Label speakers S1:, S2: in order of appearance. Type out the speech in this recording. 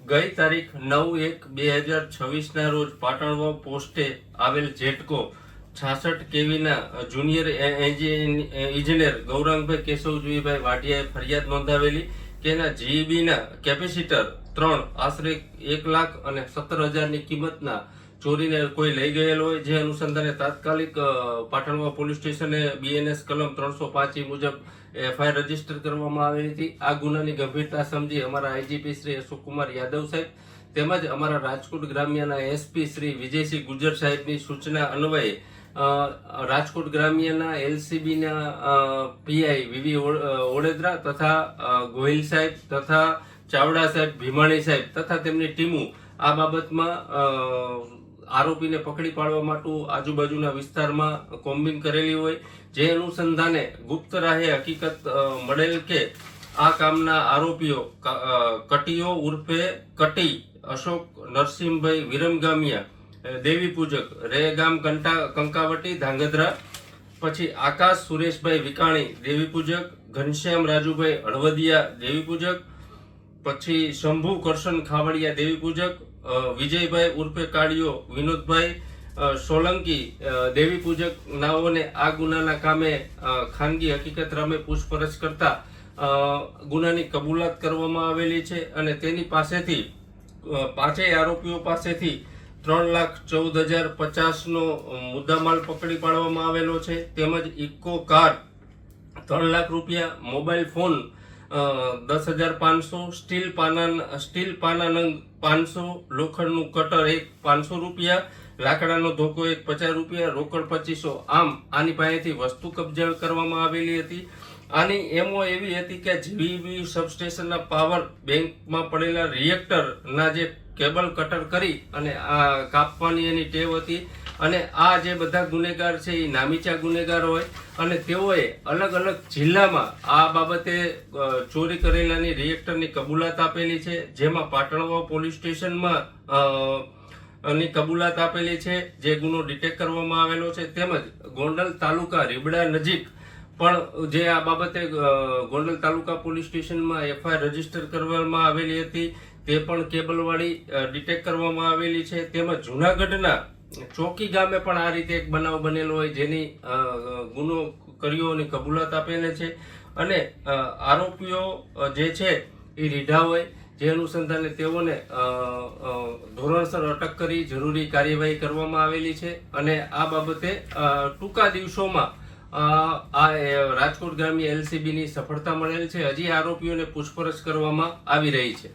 S1: ગઈ તારીખ નવ એક બે હજાર છવ્વીસના રોજ પાટણમાં પોસ્ટે આવેલ જેટકો છાસઠ કેવીના જુનિયર ઇજનેર ગૌરાંગભાઈ કેશવજીભાઈ વાઢિયાએ ફરિયાદ નોંધાવેલી કે એના જીઈબીના કેપેસિટર ત્રણ, આશરે એક લાખ અને સત્તર હજારની કિંમતના ચોરીને કોઈ લઈ ગયેલ હોય, જે અનુસંધાને તાત્કાલિક પાટણમાં પોલીસ સ્ટેશને બીએનએસ કલમ ત્રણસો પાંચ મુજબ એફઆઈઆર રજિસ્ટર કરવામાં આવી હતી. આ ગુનાની ગંભીરતા સમજી અમારા આઈજીપી શ્રી અશોકકુમાર યાદવ સાહેબ તેમજ અમારા રાજકોટ ગ્રામ્યના એસપી શ્રી વિજયસિંહ ગુજર સાહેબની સૂચના અન્વયે રાજકોટ ગ્રામ્યના એલસીબીના પીઆઈ વીવી ઓડેદરા તથા ગોહિલ સાહેબ તથા ચાવડા સાહેબ, ભીમાણી સાહેબ તથા તેમની ટીમો આ બાબતમાં આરોપીને પકડી પાડવા માટે આજુબાજુના વિસ્તારમાં કોમ્બિંગ કરેલી હોય, જે અનુસંધાને ગુપ્ત રાહે હકીકત મળેલ કે આ કામના આરોપીઓ કટીઓ ઉર્ફે કટી, અશોક, નરસિંહભાઈ વિરમગામિયા દેવી પૂજક, રેગામ, કંટા, કંકાવટી, ધાંગધ્રા, પછી આકાશ, સુરેશભાઈ વિકાણી, દેવી પૂજક, ઘનશ્યામ રાજુભાઈ હળવદિયા, દેવી પૂજક, પછી શંભુ કરશન ખાવડિયા, દેવી પૂજક વિજયભાઈ ઉર્ફે કાળિયો, વિનોદભાઈ સોલંકી દેવી પૂજક નાઓને આ ગુનાના કામે ખાનગી હકીકત રામે પૂછપરછ કરતા ગુનાની કબૂલાત કરવામાં આવેલી છે અને તેની પાસેથી પાંચેય આરોપીઓ પાસેથી ત્રણ લાખ ચૌદ હજાર પચાસનો મુદ્દામાલ પકડી પાડવામાં આવેલો છે. તેમજ ઇકો કાર, ત્રણ લાખ રૂપિયા મોબાઈલ ફોન દસ હજાર પાંચસો, સ્ટીલ પાના સ્ટીલ પાના નંગ પાંચસો, લોખંડનું કટર એક પાંચસો રૂપિયા, લાકડાનો ધોકો એક પચાસ રૂપિયા, રોકડ પચીસો. આમ આની પાસેથી વસ્તુ કબજે કરવામાં આવેલી હતી. આની એમો એવી હતી કે જીવીબી સબસ્ટેશનના પાવર બેંકમાં પડેલા રિએક્ટરના જે કેબલ કટર કરી અને આ કાપવાની એની ટેવ હતી. અને આ જે બધા ગુનેગાર છે, એ નામીચા ગુનેગાર હોય અને તેઓએ અલગ અલગ જિલ્લામાં આ બાબતે ચોરી કરેલાની રિએક્ટરની કબૂલાત આપેલી છે, જેમાં પાટણવા પોલીસ સ્ટેશનમાં ની કબૂલાત આપેલી છે, જે ગુનો ડિટેક્ટ કરવામાં આવેલો છે, તેમજ ગોંડલ તાલુકા રીબડા નજીક પણ જે આ બાબતે ગોંડલ તાલુકા પોલીસ સ્ટેશનમાં એફઆઈઆર રજિસ્ટર કરવામાં આવેલી હતી, તે પણ કેબલવાળી ડિટેક્ટ કરવામાં આવેલી છે, તેમજ જુનાગઢના ચોકી ગામે પણ આ રીતે એક બનાવ બનેલો હોય જેની ગુનો કર્યો અને કબૂલાત આપેલી છે. અને આરોપીઓ જે છે એ રીઢા હોય, જે અનુસંધાને તેઓને ધોરણસર અટક કરી જરૂરી કાર્યવાહી કરવામાં આવેલી છે. અને આ બાબતે ટૂંકા દિવસોમાં આ રાજકોટ ગ્રામ્ય એલસીબીની સફળતા મળેલ છે. હજી આરોપીઓને પૂછપરછ કરવામાં આવી રહી છે.